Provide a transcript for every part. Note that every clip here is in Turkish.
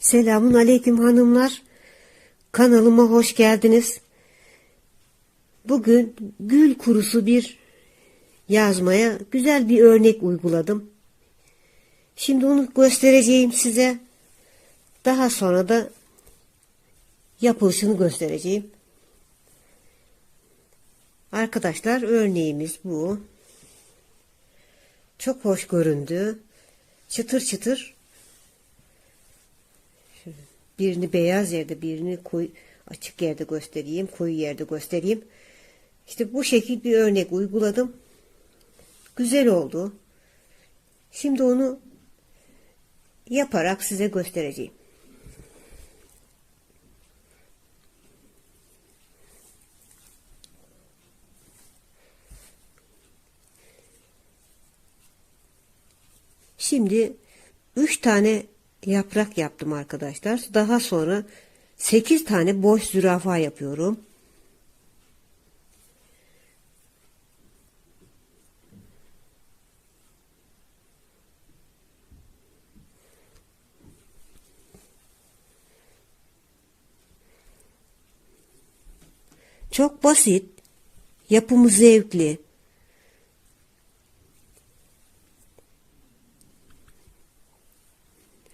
Selamun aleyküm hanımlar. Kanalıma hoş geldiniz. Bugün gül kurusu bir yazmaya güzel bir örnek uyguladım. Şimdi onu göstereceğim size. Daha sonra da yapılışını göstereceğim. Arkadaşlar örneğimiz bu. Çok hoş göründü. Çıtır çıtır Birini beyaz yerde, birini koyu, açık yerde göstereyim, koyu yerde göstereyim. İşte bu şekil bir örnek uyguladım. Güzel oldu. Şimdi onu yaparak size göstereceğim. Şimdi üç tane yaprak yaptım arkadaşlar. Daha sonra 8 tane boş zürafa yapıyorum. Çok basit, yapımı zevkli.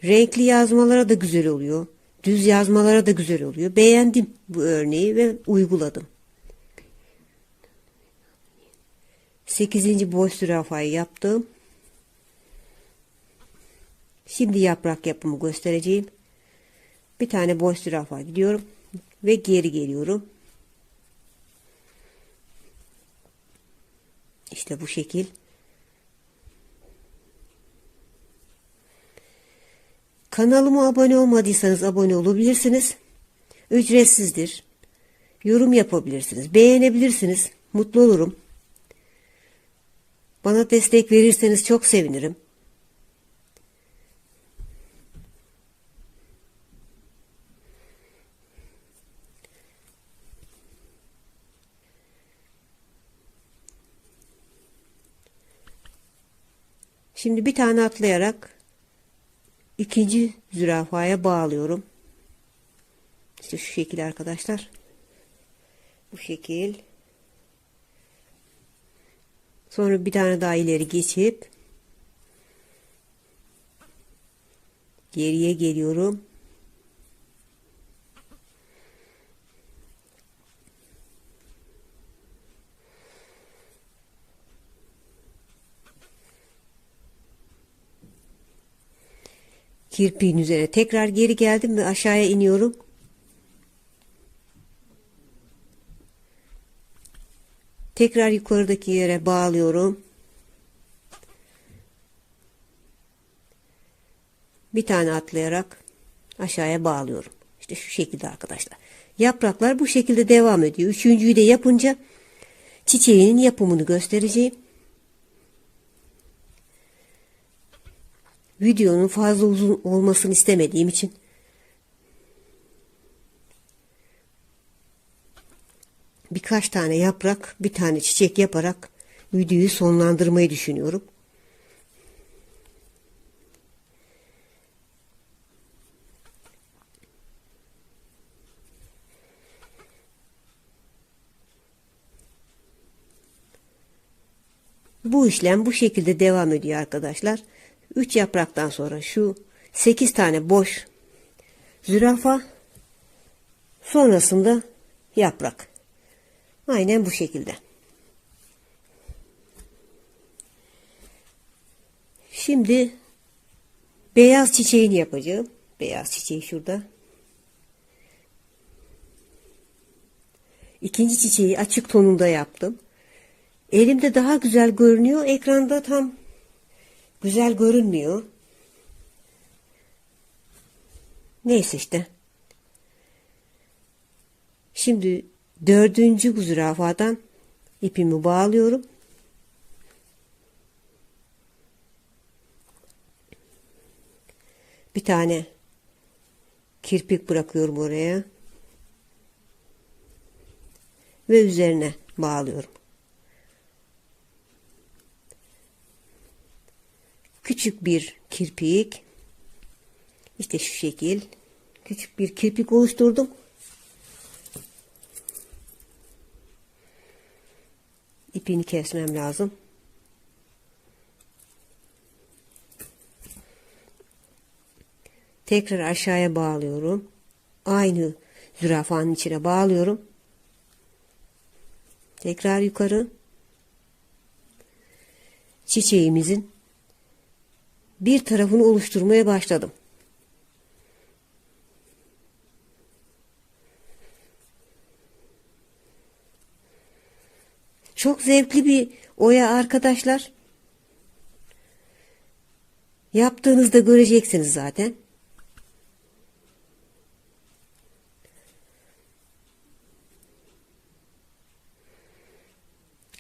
Renkli yazmalara da güzel oluyor. Düz yazmalara da güzel oluyor. Beğendim bu örneği ve uyguladım. 8. boş zürafayı yaptım. Şimdi yaprak yapımı göstereceğim. Bir tane boş zürafa gidiyorum ve geri geliyorum. İşte bu şekil. Kanalıma abone olmadıysanız abone olabilirsiniz. Ücretsizdir. Yorum yapabilirsiniz. Beğenebilirsiniz. Mutlu olurum. Bana destek verirseniz çok sevinirim. Şimdi bir tane atlayarak ikinci zürafaya bağlıyorum. İşte şu şekil arkadaşlar. Bu şekil. Sonra bir tane daha ileri geçip geriye geliyorum. Kirpiğin üzerine tekrar geri geldim ve aşağıya iniyorum. Tekrar yukarıdaki yere bağlıyorum. Bir tane atlayarak aşağıya bağlıyorum. İşte şu şekilde arkadaşlar. Yapraklar bu şekilde devam ediyor. Üçüncüyü de yapınca çiçeğinin yapımını göstereceğim. Videonun fazla uzun olmasını istemediğim için birkaç tane yaprak, bir tane çiçek yaparak videoyu sonlandırmayı düşünüyorum. Bu işlem bu şekilde devam ediyor arkadaşlar. 3 yapraktan sonra şu 8 tane boş zürafa sonrasında yaprak. Aynen bu şekilde. Şimdi beyaz çiçeğini yapacağım. Beyaz çiçeği şurada. İkinci çiçeği açık tonunda yaptım. Elimde daha güzel görünüyor. Ekranda tam güzel görünmüyor. Neyse işte. Şimdi dördüncü zürafadan ipimi bağlıyorum. Bir tane kirpik bırakıyorum oraya. Ve üzerine bağlıyorum. Küçük bir kirpik İşte şu şekil. Küçük bir kirpik oluşturdum. İpini kesmem lazım. Tekrar aşağıya bağlıyorum. Aynı zürafanın içine bağlıyorum. Tekrar yukarı. Çiçeğimizin bir tarafını oluşturmaya başladım. Çok zevkli bir oya arkadaşlar. Yaptığınızda göreceksiniz zaten.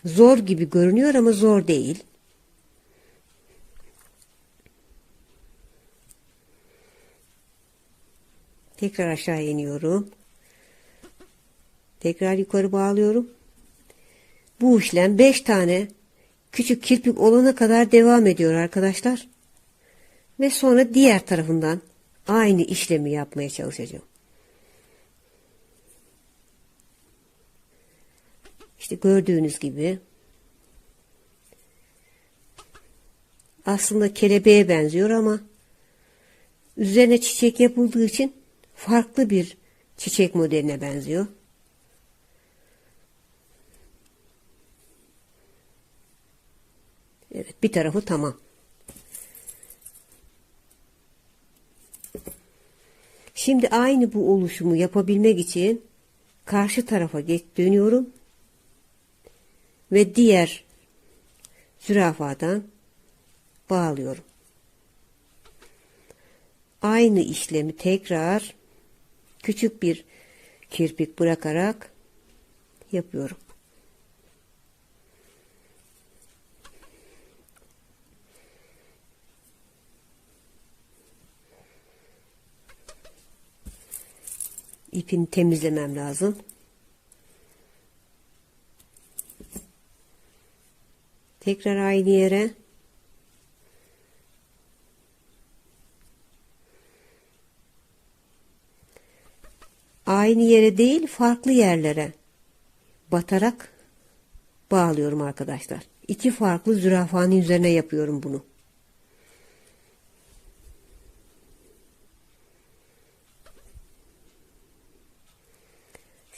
Zor gibi görünüyor ama zor değil. Tekrar aşağı iniyorum. Tekrar yukarı bağlıyorum. Bu işlem 5 tane küçük kirpik olana kadar devam ediyor arkadaşlar. Ve sonra diğer tarafından aynı işlemi yapmaya çalışacağım. İşte gördüğünüz gibi aslında kelebeğe benziyor ama üzerine çiçek yapıldığı için farklı bir çiçek modeline benziyor. Evet bir tarafı tamam. Şimdi aynı bu oluşumu yapabilmek için karşı tarafa geç dönüyorum ve diğer zürafadan bağlıyorum. Aynı işlemi tekrar küçük bir kirpik bırakarak yapıyorum. İpini temizlemem lazım. Tekrar aynı yere aynı yere değil farklı yerlere batarak bağlıyorum arkadaşlar. İki farklı zürafanın üzerine yapıyorum bunu.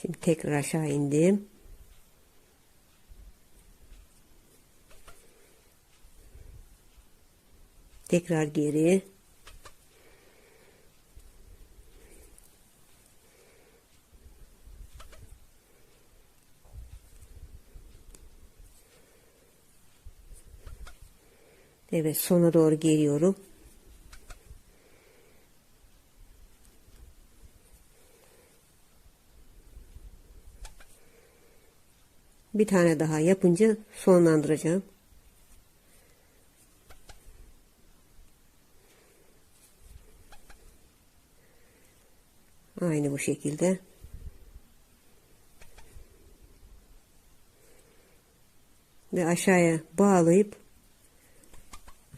Şimdi tekrar aşağı indim. Tekrar geri. Evet sona doğru geliyorum. Bir tane daha yapınca sonlandıracağım. Aynı bu şekilde. Ve aşağıya bağlayıp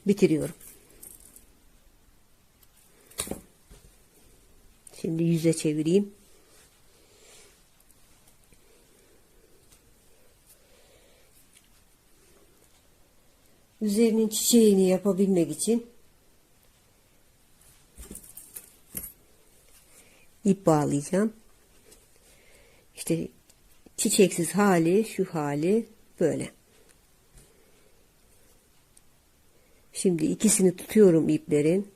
bitiriyorum. Şimdi yüze çevireyim. Üzerinin çiçeğini yapabilmek için ip bağlayacağım. İşte çiçeksiz hali şu hali böyle. Şimdi ikisini tutuyorum iplerin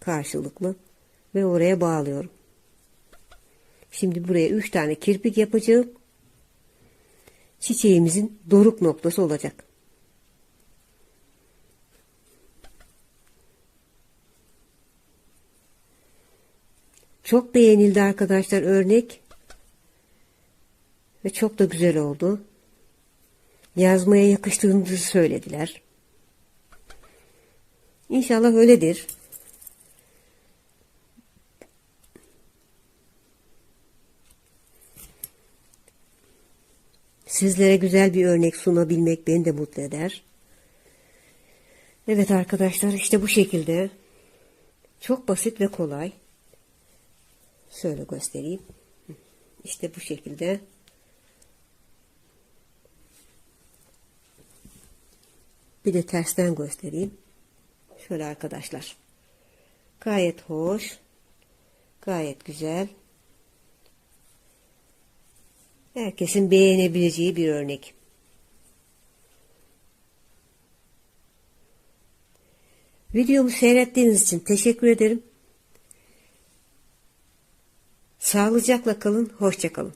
karşılıklı ve oraya bağlıyorum. Şimdi buraya üç tane kirpik yapacağım. Çiçeğimizin doruk noktası olacak. Çok beğenildi arkadaşlar örnek. Ve çok da güzel oldu. Yazmaya yakıştığını söylediler. İnşallah öyledir. Sizlere güzel bir örnek sunabilmek beni de mutlu eder. Evet arkadaşlar işte bu şekilde Çok basit ve kolay. Şöyle göstereyim. İşte bu şekilde. Bir de tersten göstereyim. Şöyle arkadaşlar. Gayet hoş. Gayet güzel. Herkesin beğenebileceği bir örnek. Videomu seyrettiğiniz için teşekkür ederim. Sağlıcakla kalın, hoşça kalın.